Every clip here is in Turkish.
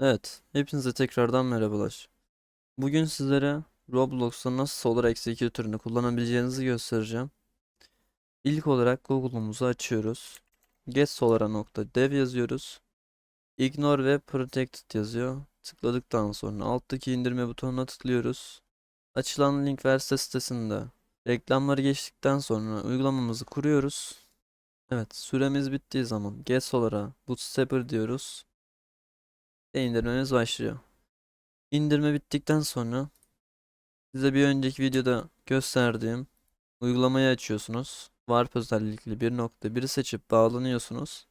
Evet, hepinize tekrardan merhabalar. Bugün sizlere Roblox'ta nasıl Solar Executor'ını kullanabileceğinizi göstereceğim. İlk olarak Google'umuzu açıyoruz. getSolara.dev yazıyoruz. Ignore ve Protected yazıyor. Tıkladıktan sonra alttaki indirme butonuna tıklıyoruz. Açılan link verse sitesinde reklamları geçtikten sonra uygulamamızı kuruyoruz. Evet, süremiz bittiği zaman getSolar'a Bootstrapper diyoruz. Ve indirmemiz başlıyor. İndirme bittikten sonra size bir önceki videoda gösterdiğim uygulamayı açıyorsunuz. Warp özellikli 1.1 seçip bağlanıyorsunuz.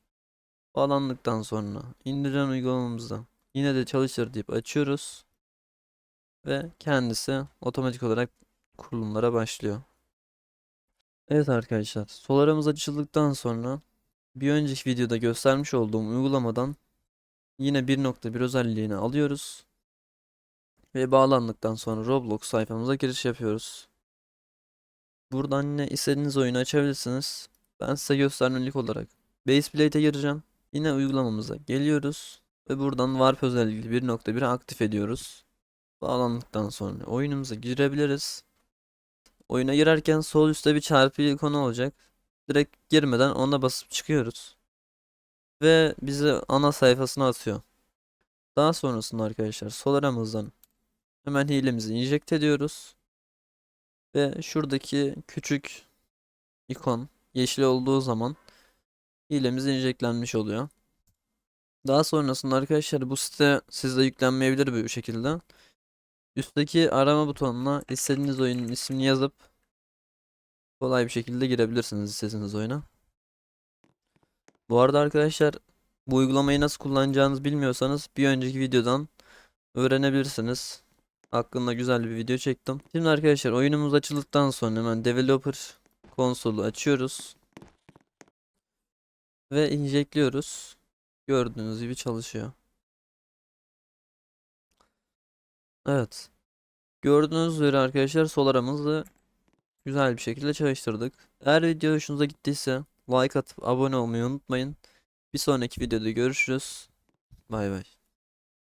Bağlandıktan sonra indirilen uygulamamızda yine de çalışır deyip açıyoruz. Ve kendisi otomatik olarak kurulumlara başlıyor. Evet arkadaşlar, Solar'ımız açıldıktan sonra bir önceki videoda göstermiş olduğum uygulamadan Yine 1.1 özelliğini alıyoruz. Ve bağlandıktan sonra Roblox sayfamıza giriş yapıyoruz. Buradan yine istediğiniz oyunu açabilirsiniz. Ben size göstermelik olarak Baseplate'e gireceğim. Yine uygulamamıza geliyoruz. Ve buradan Warp özelliği 1.1'i aktif ediyoruz. Bağlandıktan sonra oyunumuza girebiliriz. Oyuna girerken sol üstte bir çarpı ikonu olacak. Direkt girmeden ona basıp çıkıyoruz ve bizi ana sayfasına atıyor. Daha sonrasında arkadaşlar Solara'mızdan hemen hilemizi inject ediyoruz. Ve şuradaki küçük ikon yeşil olduğu zaman hilemiz injeklenmiş oluyor. Daha sonrasında arkadaşlar bu site sizde yüklenmeyebilir bu şekilde. Üstteki arama butonuna istediğiniz oyunun ismini yazıp kolay bir şekilde girebilirsiniz istediğiniz oyuna. Bu arada arkadaşlar bu uygulamayı nasıl kullanacağınızı bilmiyorsanız bir önceki videodan öğrenebilirsiniz. Hakkında güzel bir video çektim. Şimdi arkadaşlar oyunumuz açıldıktan sonra hemen developer konsolu açıyoruz. Ve injekliyoruz. Gördüğünüz gibi çalışıyor. Evet. Gördüğünüz üzere arkadaşlar Solar'ımızı güzel bir şekilde çalıştırdık. Eğer video hoşunuza gittiyse like atıp abone olmayı unutmayın. Bir sonraki videoda görüşürüz. Bay bay.